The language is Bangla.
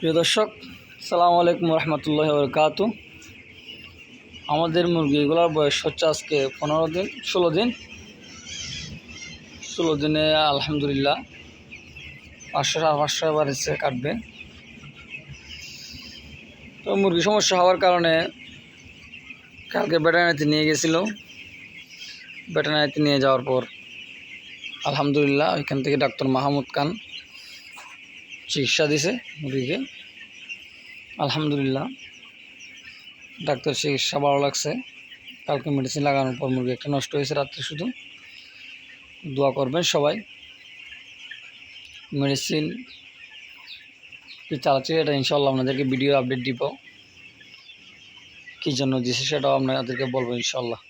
প্রিয় দর্শক, সালাম আলাইকুম রহমতুল্লাহ বরকাত আমাদের মুরগিগুলোর বয়স হচ্ছে আজকে পনেরো দিন, ষোলো দিন। ষোলো দিনে আলহামদুলিল্লাহ পাঁচশো সাড়ে পাঁচশো বাড়িছে কাটবে। তো মুরগি সমস্যা হওয়ার কারণে কালকে ভেটেরিনারিতে নিয়ে গেছিল। ভেটেরিনারিতে নিয়ে যাওয়ার পর আলহামদুলিল্লাহ ওইখান থেকে ডাক্তার মাহমুদ খান চিকিৎসা দিছে মুরগিকে আলহামদুলিল্লাহ। ডাক্তার চিকিৎসা ভালো লাগছে। কালকে মেডিসিন লাগানোর পর মুরগি একটা নষ্ট হয়েছে রাত্রে শুধু। দোয়া করবেন সবাই। মেডিসিন চালাচ্ছি এটা ইনশাল্লাহ আপনাদেরকে ভিডিও আপডেট দিব। কী জন্য দিছে সেটাও আপনাদেরকে বলব ইনশাল্লাহ